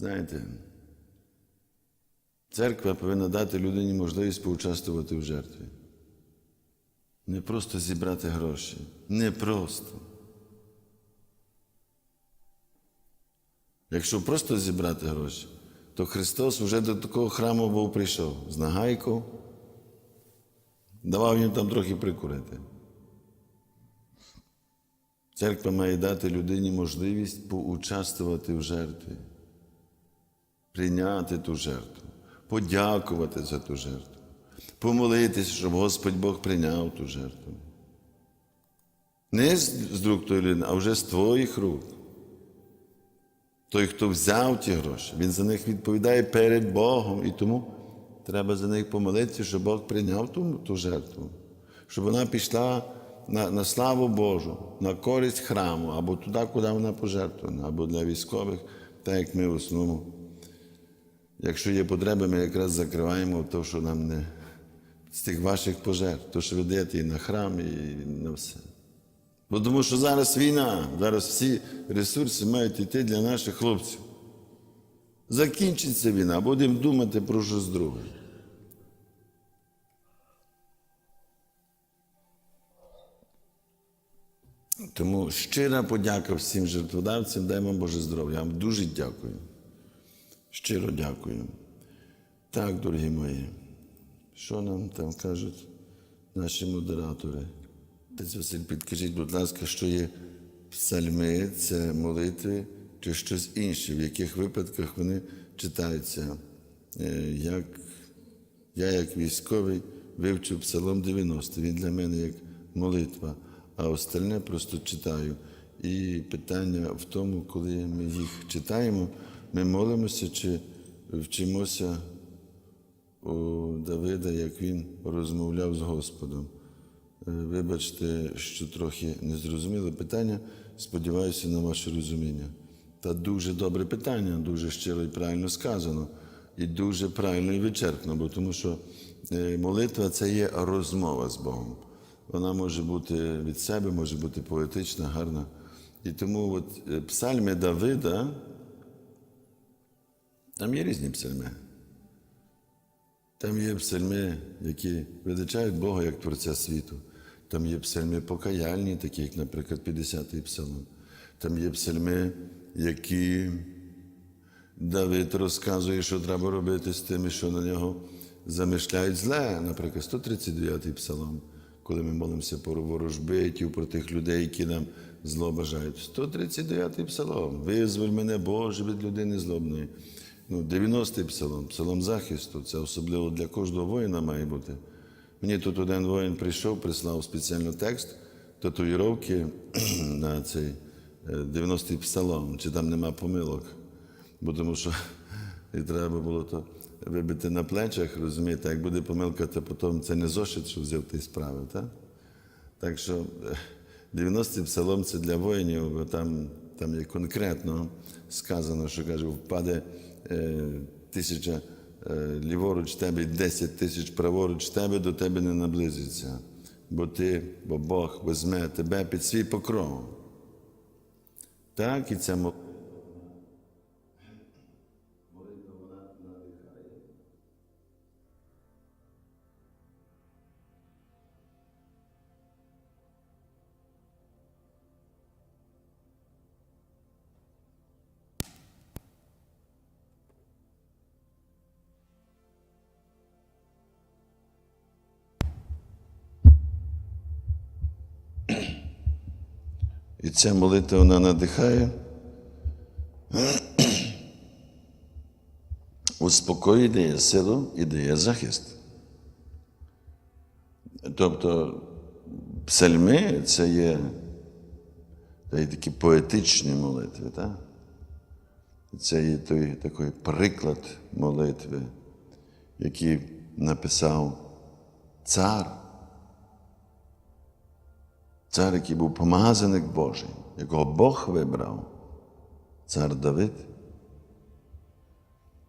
Знаєте, церква повинна дати людині можливість поучаствувати в жертві. Не просто зібрати гроші. Не просто. Якщо просто зібрати гроші, то Христос вже до такого храму був прийшов з нагайку, давав їм там трохи прикурити. Церква має дати людині можливість поучаствувати в жертві, прийняти ту жертву, подякувати за ту жертву, помолитися, щоб Господь Бог прийняв ту жертву. Не з рук тої людини, а вже з твоїх рук. Той, хто взяв ті гроші, він за них відповідає перед Богом. І тому треба за них помолитися, щоб Бог прийняв ту, ту жертву, щоб вона пішла на, на славу Божу, на користь храму, або туди, куди вона пожертвована, або для військових, так як ми в основному. Якщо є потреби, ми якраз закриваємо те, що нам не з тих ваших пожертв, то, що ви даєте і на храм, і на все. Бо тому що зараз війна, зараз всі ресурси мають йти для наших хлопців. Закінчиться війна, будемо думати про щось друге. Тому щира подяка всім жертводавцям, дай вам Боже здоров'я. Я вам дуже дякую. Щиро дякую. Так, дорогі мої, що нам там кажуть наші модератори? Отець Василь, підкажіть, будь ласка, що є псальми, це молитви чи щось інше, в яких випадках вони читаються. Е, Як я, як військовий, вивчив Псалом 90, він для мене як молитва, а остальне просто читаю. І питання в тому, коли ми їх читаємо, ми молимося чи вчимося у Давида, як він розмовляв з Господом. Е, Вибачте, що трохи незрозуміле питання. Сподіваюся на ваше розуміння. Та дуже добре питання, дуже щиро і правильно сказано, і дуже правильно і вичерпно, бо тому що е, молитва це є розмова з Богом. Вона може бути від себе, може бути поетична, гарна. І тому от е, псальми Давида, там є різні псальми. Там є псальми, які величають Бога як Творця світу. Там є псальми покаяльні, такі, як, наприклад, 50-й псалом. Там є псальми, які Давид розказує, що треба робити з тими, що на нього замишляють зле. Наприклад, 139-й псалом, коли ми молимося про ворожбитів, про тих людей, які нам зло бажають. 139-й псалом. Визволь мене, Боже, від людини злобної. Ну, 90-й псалом, псалом захисту, це особливо для кожного воїна має бути. Мені тут один воїн прийшов, прислав спеціально текст, татуїровки на цей 90-й псалом, чи там нема помилок. Бо тому що і треба було то вибити на плечах, розумієте, як буде помилка, то потім це не зошит, що взяв ти справив. Так, так що 90-й псалом це для воїнів, бо там, там є конкретно сказано, що каже, впаде е, тисяча е, ліворуч тебе і 10 тисяч праворуч тебе, до тебе не наблизиться. Бо ти, бо Бог візьме тебе під свій покров. Так, і ця молитва. І ця молитва вона надихає, успокоює, дає силу і дає захист. Тобто псальми це є, такі поетичні молитви, так? Це є той такий приклад молитви, який написав цар. Цар, який був помазаник Божий, якого Бог вибрав, цар Давид,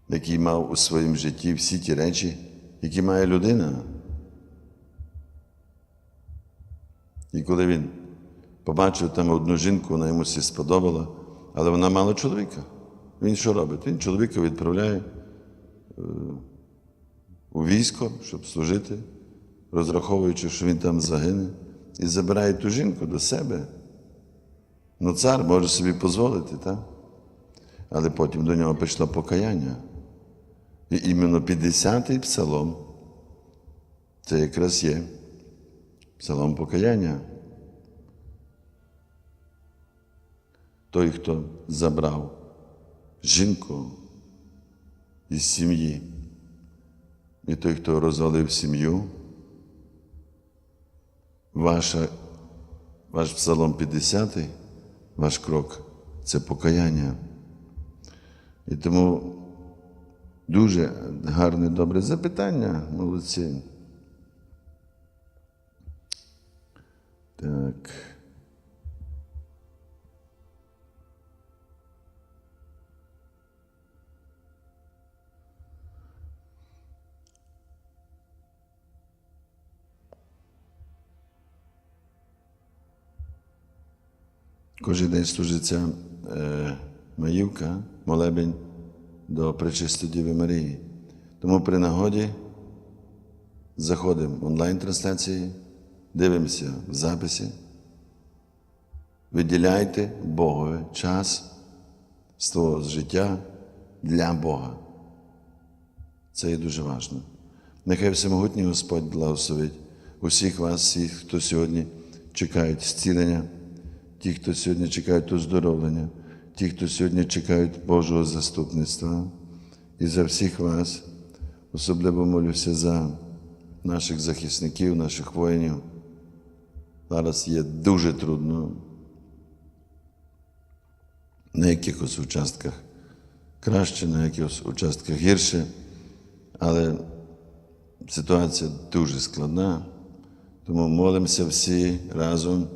який мав у своєму житті всі ті речі, які має людина. І коли він побачив там одну жінку, вона йому всі сподобала, але вона мала чоловіка. Він що робить? Він чоловіка відправляє е, у військо, щоб служити, розраховуючи, що він там загине, і забирає ту жінку до себе. Ну, цар може собі дозволити, так? Але потім до нього прийшло покаяння. І іменно 50-й псалом це якраз є псалом покаяння. Той, хто забрав жінку із сім'ї, і той, хто розвалив сім'ю, ваша, ваш псалом 50, ваш крок це покаяння. І тому дуже гарне, добре запитання, молодці. Так. Кожен день служиться е, маївка, молебень до Пречистої Діви Марії. Тому при нагоді заходимо в онлайн-трансляції, дивимося в записі. Виділяйте Богові час свого життя для Бога. Це є дуже важливо. Нехай Всемогутній Господь благословить усіх вас, всіх, хто сьогодні чекають зцілення, ті, хто сьогодні чекають оздоровлення, ті, хто сьогодні чекають Божого заступництва. І за всіх вас особливо молюся за наших захисників, наших воїнів. Зараз є дуже трудно. На якихось участках краще, на якихось участках гірше, але ситуація дуже складна, тому молимося всі разом.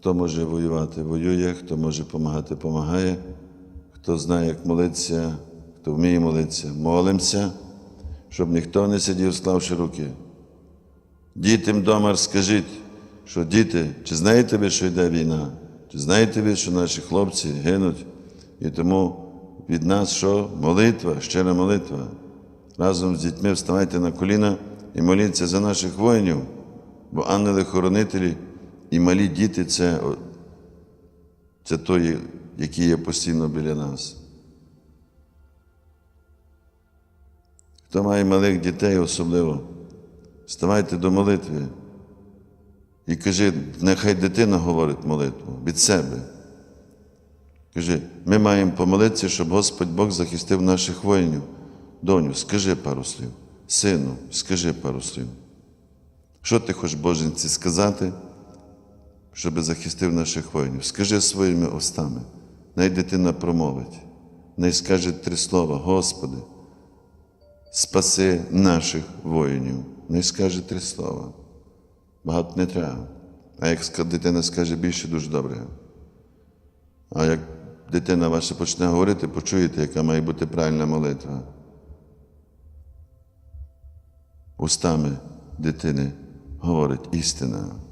Хто може воювати, воює, хто може допомагати, допомагає, хто знає, як молитися, хто вміє молитися, молимося, щоб ніхто не сидів, склавши руки. Дітям вдома скажіть, що діти, чи знаєте ви, що йде війна? Чи знаєте ви, що наші хлопці гинуть? І тому від нас що? Молитва, щира молитва. Разом з дітьми вставайте на коліна і моліться за наших воїнів, бо ангели-хоронителі і малі діти це, це той, які є постійно біля нас. Хто має малих дітей особливо, вставайте до молитви і кажи, нехай дитина говорить молитву від себе. Кажи, ми маємо помолитися, щоб Господь Бог захистив наших воїнів. Доню, скажи пару слів. Сину, скажи пару слів. Що ти хочеш Боженці сказати, щоб захистив наших воїнів? Скажи своїми устами. Най дитина промовить, най скаже три слова, Господи, спаси наших воїнів. Най скаже три слова. Багато не треба. А як дитина скаже більше, дуже добре. А як дитина ваша почне говорити, почуєте, яка має бути правильна молитва. Устами дитини говорить істина.